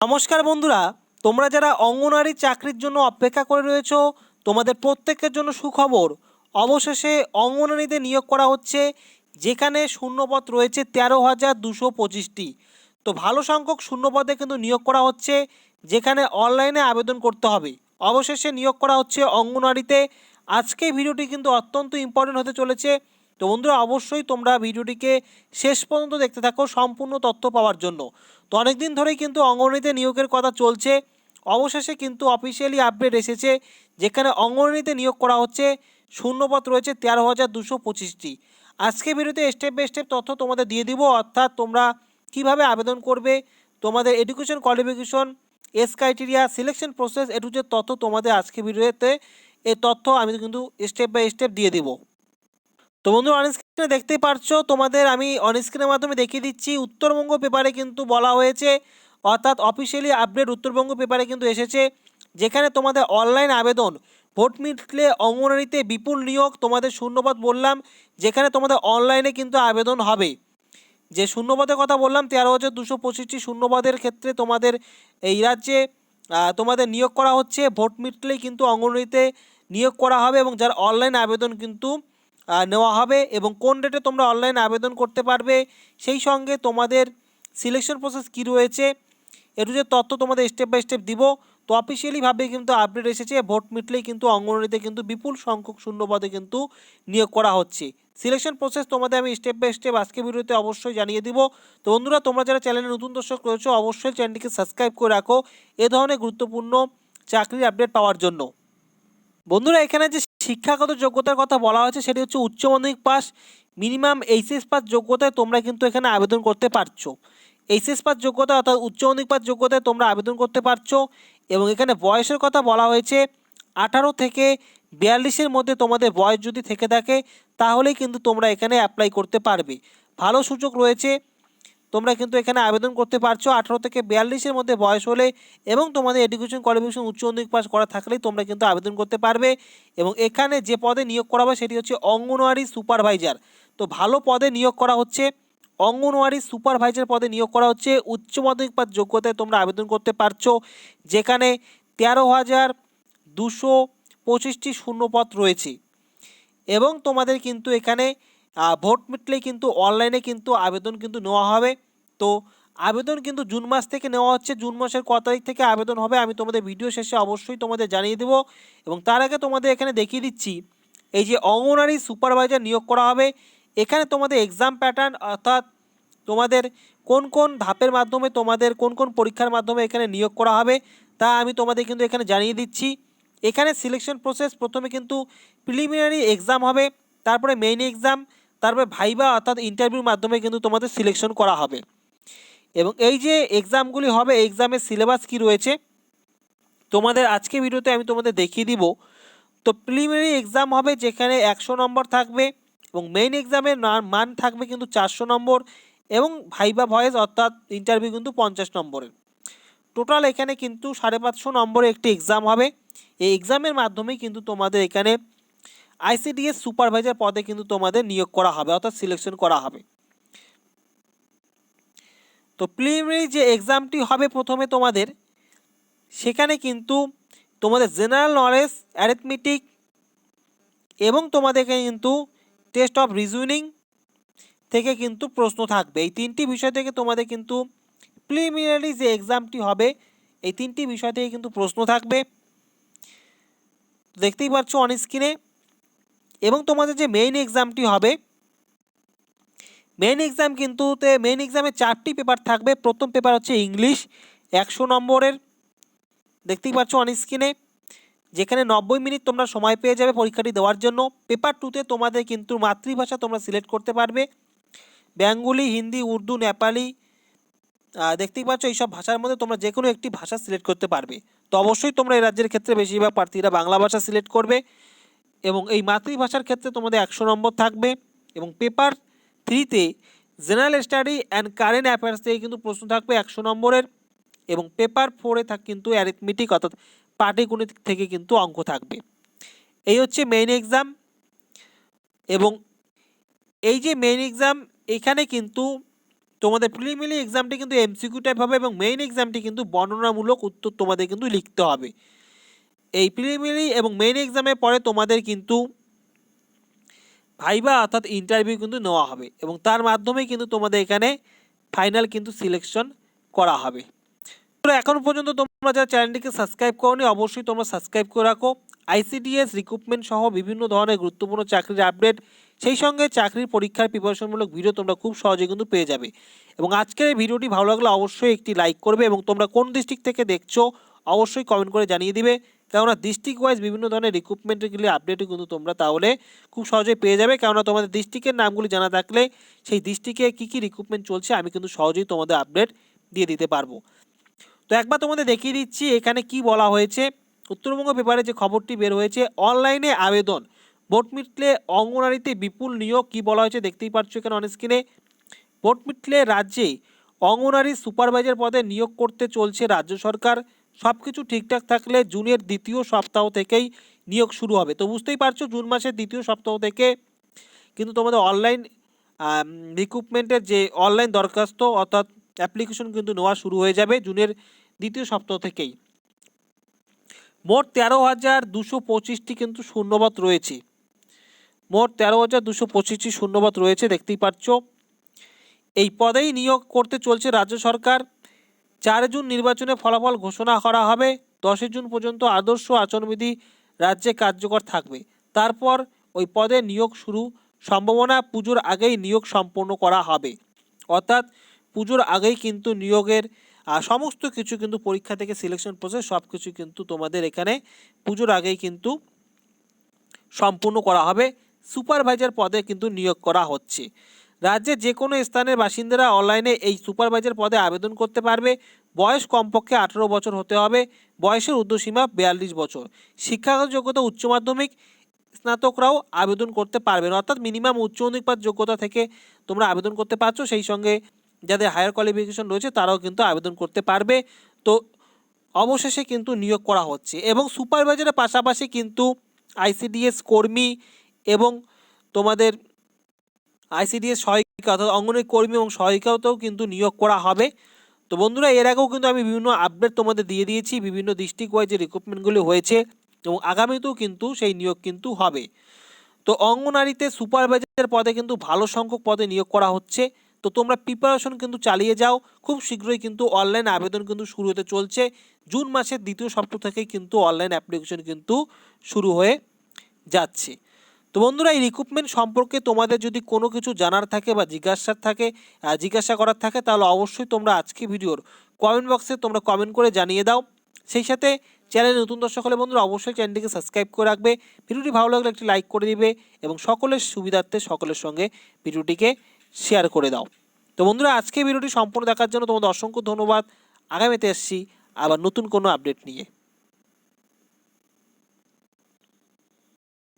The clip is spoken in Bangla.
নমস্কার বন্ধুরা, তোমরা যারা অঙ্গনওয়াড়ি চাকরির জন্য অপেক্ষা করে রয়েছো, তোমাদের প্রত্যেকের জন্য সুখবর। অবশেষে অঙ্গনওয়াড়িতে নিয়োগ করা হচ্ছে, যেখানে শূন্যপদ রয়েছে তেরো হাজার দুশো পঁচিশটি। তো ভালো সংখ্যক শূন্যপদে কিন্তু নিয়োগ করা হচ্ছে, যেখানে অনলাইনে আবেদন করতে হবে। অবশেষে নিয়োগ করা হচ্ছে অঙ্গনওয়াড়িতে আজকে ভিডিওটি কিন্তু অত্যন্ত ইম্পর্টেন্ট হতে চলেছে। তো বন্ধুরা, অবশ্যই তোমরা ভিডিওটিকে শেষ পর্যন্ত দেখতে থাকো সম্পূর্ণ তথ্য পাওয়ার জন্য। তো অনেক দিন ধরেই কিন্তু অঙ্গনওয়াড়িতে নিয়োগের কথা চলছে। অবশেষে কিন্তু অফিসিয়ালি আপডেট এসেছে যেখানে অঙ্গনওয়াড়িতে নিয়োগ করা হচ্ছে শূন্যপদ রয়েছে তেরো হাজার দুশো পঁচিশটি। আজকে ভিডিওতে স্টেপ বাই স্টেপ তথ্য তোমাদের দিয়ে দিব, অর্থাৎ তোমরা কীভাবে আবেদন করবে, তোমাদের এডুকেশন কোয়ালিফিকেশন এস ক্রাইটেরিয়া সিলেকশন প্রসেস এটু যে তথ্য তোমাদের আজকে ভিডিওতে এই তথ্য আমি কিন্তু স্টেপ বাই স্টেপ দিয়ে দিব। তো বন্ধু অনস্ক্রিনে দেখতেই পারছ, তোমাদের আমি অনস্ক্রিনের মাধ্যমে দেখিয়ে দিচ্ছি, উত্তরবঙ্গ পেপারে কিন্তু বলা হয়েছে, অর্থাৎ অফিসিয়ালি আপডেট উত্তরবঙ্গ পেপারে কিন্তু এসেছে, যেখানে তোমাদের অনলাইন আবেদন, ভোট মিটলে অঙ্গনারীতে বিপুল নিয়োগ তোমাদের শূন্যপদ বললাম, যেখানে তোমাদের অনলাইনে কিন্তু আবেদন হবে। যে শূন্যপদের কথা বললাম, তেরো হাজার দুশো পঁচিশটি শূন্যপদের ক্ষেত্রে তোমাদের এই রাজ্যে তোমাদের নিয়োগ করা হচ্ছে, ভোট মিটলেই কিন্তু অঙ্গনওয়াড়িতে নিয়োগ করা হবে এবং যার অনলাইন আবেদন কিন্তু নেওয়া হবে এবং কোন ডেটে তোমরা অনলাইন আবেদন করতে পারবে, সেই সঙ্গে তোমাদের সিলেকশন প্রসেস কী রয়েছে এটু যে তথ্য তোমাদের স্টেপ বাই স্টেপ দিব। তো অফিসিয়ালিভাবে কিন্তু আপডেট এসেছে ভোট মিটলেই কিন্তু অঙ্গনওয়াড়িতে কিন্তু বিপুল সংখ্যক শূন্যপদে কিন্তু নিয়োগ করা হচ্ছে। সিলেকশন প্রসেস তোমাদের আমি স্টেপ বাই স্টেপ আজকে ভিডিওতে অবশ্যই জানিয়ে দিব। তো বন্ধুরা, তোমরা যারা চ্যানেলে নতুন দর্শক রয়েছো, অবশ্যই চ্যানেলটিকে সাবস্ক্রাইব করে রাখো, এ ধরনের গুরুত্বপূর্ণ চাকরির আপডেট পাওয়ার জন্য। বন্ধুরা, এখানে যে শিক্ষাগত যোগ্যতার কথা বলা হয়েছে, সেটি হচ্ছে উচ্চ মাধ্যমিক পাস, মিনিমাম এইচএস পাস যোগ্যতায় তোমরা কিন্তু এখানে আবেদন করতে পারছ। এইচএস পাস যোগ্যতা অর্থাৎ উচ্চ মাধ্যমিক পাস যোগ্যতায় তোমরা আবেদন করতে পারছ এবং এখানে বয়সের কথা বলা হয়েছে, আঠারো থেকে বিয়াল্লিশের মধ্যে তোমাদের বয়স যদি থেকে থাকে, তাহলেই কিন্তু তোমরা এখানে অ্যাপ্লাই করতে পারবে। ভালো সুযোগ রয়েছে তোমরা কিন্তু এখানে আবেদন করতে পারছ। আঠারো থেকে বিয়াল্লিশের মধ্যে বয়স হলে এবং তোমাদের এডুকেশন কোয়ালিফিকেশন উচ্চ মাধ্যমিক পাস করা থাকলেই তোমরা কিন্তু আবেদন করতে পারবে। এবং এখানে যে পদে নিয়োগ করা হবে সেটি হচ্ছে অঙ্গনওয়াড়ি সুপারভাইজার। তো ভালো পদে নিয়োগ করা হচ্ছে। অঙ্গনওয়াড়ি সুপারভাইজার পদে নিয়োগ করা হচ্ছে। উচ্চ মাধ্যমিক পাস যোগ্যতায় তোমরা আবেদন করতে পারছ। যেখানে তেরো হাজার দুশো পঁচিশটি শূন্যপদ রয়েছে। এবং তোমাদের কিন্তু এখানে ভোট মিটলেই কিন্তু অনলাইনে কিন্তু আবেদন কিন্তু নেওয়া হবে। তো আবেদন কিন্তু জুন মাস থেকে নেওয়া হচ্ছে। জুন মাসের ক তারিখ থেকে আবেদন হবে। আমি তোমাদের ভিডিও শেষে অবশ্যই তোমাদের জানিয়ে দেবো। এবং তার আগে তোমাদের এখানে দেখিয়ে দিচ্ছি, এই যে অঙ্গনারী সুপারভাইজার নিয়োগ করা হবে। এখানে তোমাদের এক্সাম প্যাটার্ন অর্থাৎ তোমাদের কোন কোন ধাপের মাধ্যমে তোমাদের কোন কোন পরীক্ষার মাধ্যমে এখানে নিয়োগ করা হবে, তা আমি তোমাদের কিন্তু এখানে জানিয়ে দিচ্ছি। এখানে সিলেকশন প্রসেস প্রথমে কিন্তু প্রিলিমিনারি এক্সাম হবে, তারপরে মেইন এক্সাম তারপরে ভাইবা অর্থাৎ ইন্টারভিউর মাধ্যমে কিন্তু তোমাদের সিলেকশন করা হবে। এবং এই যে এক্সামগুলি হবে এক্সামের সিলেবাস কি রয়েছে, তোমাদের আজকে ভিডিওতে আমি তোমাদের দেখিয়ে দিব। তো প্রিলিমিনারি এক্সাম হবে যেখানে একশো নম্বর থাকবে এবং মেইন এক্সামের মান থাকবে কিন্তু চারশো নম্বর এবং ভাইবা ভয়েস অর্থাৎ ইন্টারভিউ কিন্তু পঞ্চাশ নম্বরের। টোটাল এখানে কিন্তু সাড়ে পাঁচশো নম্বরের একটি এক্সাম হবে। এই এক্সামের মাধ্যমে কিন্তু তোমাদের এখানে আইসিডিএস সুপারভাইজার পদে কিন্তু তোমাদের নিয়োগ করা হবে, অর্থাৎ সিলেকশন করা হবে। তো প্রিলিমিনারি যে এক্সামটি হবে প্রথমে তোমাদের, সেখানে কিন্তু তোমাদের জেনারেল নলেজ অ্যারিথমেটিক এবং তোমাদেরকে কিন্তু টেস্ট অফ রিজনিং থেকে কিন্তু প্রশ্ন থাকবে। এই তিনটি বিষয় থেকে তোমাদের কিন্তু প্রিলিমিনারি যে এক্সামটি হবে, এই তিনটি বিষয় থেকে কিন্তু প্রশ্ন থাকবে। দেখতেই পাচ্ছ অন স্ক্রিনে এবং তোমাদের যে মেইন এক্সামটি হবে মেইন এক্সাম কিন্তু মেইন এক্সামে চারটি পেপার থাকবে। প্রথম পেপার হচ্ছে ইংলিশ একশো নম্বরের, দেখতেই পাচ্ছ অন স্ক্রিনে যেখানে নব্বই মিনিট তোমরা সময় পেয়ে যাবে পরীক্ষাটি দেওয়ার জন্য। পেপার টুতে তোমাদের কিন্তু মাতৃভাষা তোমরা সিলেক্ট করতে পারবে। বেঙ্গলি, হিন্দি, উর্দু, নেপালি দেখতেই পাচ্ছ এইসব ভাষার মধ্যে তোমরা যে কোনো একটি ভাষা সিলেক্ট করতে পারবে। তো অবশ্যই তোমরা এই রাজ্যের ক্ষেত্রে বেশিরভাগ প্রার্থীরা বাংলা ভাষা সিলেক্ট করবে। এবং এই মাতৃভাষার ক্ষেত্রে তোমাদের একশো নম্বর থাকবে এবং পেপার থ্রিতে general study and current affairs থেকে কিন্তু প্রশ্ন থাকবে একশো নম্বরের এবং পেপার ফোরে থাক কিন্তু অ্যারিথমেটিক অর্থাৎ পাটিগণিত থেকে কিন্তু অঙ্ক থাকবে। এই হচ্ছে মেইন এক্সাম এবং এই যে মেইন এক্সাম এখানে কিন্তু তোমাদের প্রিলিমিনারি এক্সামটি কিন্তু এমসিকিউ টাইপ হবে এবং মেইন এক্সামটি কিন্তু বর্ণনামূলক উত্তর তোমাদের কিন্তু লিখতে হবে। এই প্রিলিমিনারি এবং মেইন এক্সামের পরে তোমাদের কিন্তু ভাইবা অর্থাৎ ইন্টারভিউ কিন্তু নেওয়া হবে এবং তার মাধ্যমে কিন্তু তোমাদের এখানে ফাইনাল কিন্তু সিলেকশন করা হবে। তো এখন পর্যন্ত তোমরা যারা চ্যানেলটিকে সাবস্ক্রাইব করোনি, অবশ্যই তোমরা সাবস্ক্রাইব করে রাখো। আইসিডিএস রিক্রুটমেন্ট সহ বিভিন্ন ধরনের গুরুত্বপূর্ণ চাকরির আপডেট সেই সঙ্গে চাকরির পরীক্ষার প্রিপারেশনমূলক ভিডিও তোমরা খুব সহজে কিন্তু পেয়ে যাবে। এবং আজকের এই ভিডিওটি ভালো লাগলে অবশ্যই একটি লাইক করবে এবং তোমরা কোন ডিস্ট্রিক্ট থেকে দেখছ, অবশ্যই কমেন্ট করে জানিয়ে দিবে। কেননা ডিস্ট্রিক্ট ওয়াইজ বিভিন্ন ধরনের রিক্রুটমেন্টগুলি আপডেটও কিন্তু তোমরা তাহলে খুব সহজেই পেয়ে যাবে। কেননা তোমাদের ডিস্ট্রিক্টের নামগুলি জানা থাকলে সেই ডিস্ট্রিক্টে কী কী রিক্রুটমেন্ট চলছে আমি কিন্তু সহজেই তোমাদের আপডেট দিয়ে দিতে পারব। তো একবার তোমাদের দেখিয়ে দিচ্ছি এখানে কি বলা হয়েছে। উত্তরবঙ্গ পেপারে যে খবরটি বের হয়েছে অনলাইনে আবেদন। ভোট মিটলে অঙ্গনারীতে বিপুল নিয়োগ, কি বলা হয়েছে দেখতেই পাচ্ছ এখানে অন স্ক্রিনে ভোট মিটলে রাজ্যে অঙ্গনারী সুপারভাইজার পদে নিয়োগ করতে চলছে রাজ্য সরকার। সব কিছু ঠিকঠাক থাকলে জুনের দ্বিতীয় সপ্তাহ থেকেই নিয়োগ শুরু হবে। তো বুঝতেই পারছ, জুন মাসের দ্বিতীয় সপ্তাহ থেকে কিন্তু তোমাদের অনলাইন রিক্রুটমেন্টের যে অনলাইন দরখাস্ত অর্থাৎ অ্যাপ্লিকেশন কিন্তু নেওয়া শুরু হয়ে যাবে জুনের দ্বিতীয় সপ্তাহ থেকেই। মোট তেরো হাজার দুশো পঁচিশটি কিন্তু শূন্যপদ রয়েছে। মোট তেরো হাজার দুশো পঁচিশটি শূন্যপদ রয়েছে, দেখতেই পাচ্ছ এই পদেই নিয়োগ করতে চলছে রাজ্য সরকার। চার জুন নির্বাচনে ফলাফল ঘোষণা করা হবে। দশই জুন পর্যন্ত আদর্শ আচরণবিধি রাজ্যে কার্যকর থাকবে। তারপর ওই পদে নিয়োগ শুরু। সম্ভাবনা পুজোর আগেই নিয়োগ সম্পন্ন করা হবে। অর্থাৎ পুজোর আগেই কিন্তু নিয়োগের সমস্ত কিছু কিন্তু পরীক্ষা থেকে সিলেকশন প্রসেস সব কিছু কিন্তু তোমাদের এখানে পুজোর আগেই কিন্তু সম্পূর্ণ করা হবে। সুপারভাইজার পদে কিন্তু নিয়োগ করা হচ্ছে। রাজ্যের যে কোনো স্থানের বাসিন্দারা অনলাইনে এই সুপারভাইজার পদে আবেদন করতে পারবে। বয়স কমপক্ষে আঠেরো বছর হতে হবে। বয়সের ঊর্ধ্বসীমা বিয়াল্লিশ বছর। শিক্ষাগত যোগ্যতা উচ্চ মাধ্যমিক। স্নাতকরাও আবেদন করতে পারবেন। অর্থাৎ মিনিমাম উচ্চ পাস যোগ্যতা থেকে তোমরা আবেদন করতে পারছ। সেই সঙ্গে যাদের হায়ার কোয়ালিফিকেশন রয়েছে, তারাও কিন্তু আবেদন করতে পারবে। তো অবশেষে কিন্তু নিয়োগ করা হচ্ছে এবং সুপারভাইজারের পাশাপাশি কিন্তু আইসিডিএস কর্মী এবং তোমাদের আইসিডিএস সহায়িকা অর্থাৎ অঙ্গনের কর্মী এবং সহায়িকাতেও কিন্তু নিয়োগ করা হবে। তো বন্ধুরা, এর আগেও কিন্তু আমি বিভিন্ন আপডেট তোমাদের দিয়ে দিয়েছি, বিভিন্ন ডিস্ট্রিক্ট ওয়াইজ যে রিক্রুটমেন্টগুলি হয়েছে এবং আগামীতেও কিন্তু সেই নিয়োগ কিন্তু হবে। তো অঙ্গনারীতে সুপারভাইজার পদে কিন্তু ভালো সংখ্যক পদে নিয়োগ করা হচ্ছে। তো তোমরা প্রিপারেশন কিন্তু চালিয়ে যাও। খুব শীঘ্রই কিন্তু অনলাইন আবেদন কিন্তু শুরু হতে চলছে। জুন মাসের দ্বিতীয় সপ্তাহ থেকেই কিন্তু অনলাইন অ্যাপ্লিকেশন কিন্তু শুরু হয়ে যাচ্ছে। তো বন্ধুরা, এই রিক্রুটমেন্ট সম্পর্কে তোমাদের যদি কোনো কিছু জানার থাকে বা জিজ্ঞাসার থাকে জিজ্ঞাসা করার থাকে, তাহলে অবশ্যই তোমরা আজকে ভিডিওর কমেন্ট বক্সে তোমরা কমেন্ট করে জানিয়ে দাও। সেই সাথে চ্যানেলে নতুন দর্শক হলে বন্ধুরা, অবশ্যই চ্যানেলটিকে সাবস্ক্রাইব করে রাখবে। ভিডিওটি ভালো লাগলে একটি লাইক করে দিবে এবং সকলের সুবিধার্থে সকলের সঙ্গে ভিডিওটিকে শেয়ার করে দাও। তো বন্ধুরা, আজকে ভিডিওটি সম্পূর্ণ দেখার জন্য তোমাদের অসংখ্য ধন্যবাদ। আগামীতে এসছি আবার নতুন কোনো আপডেট নিয়ে।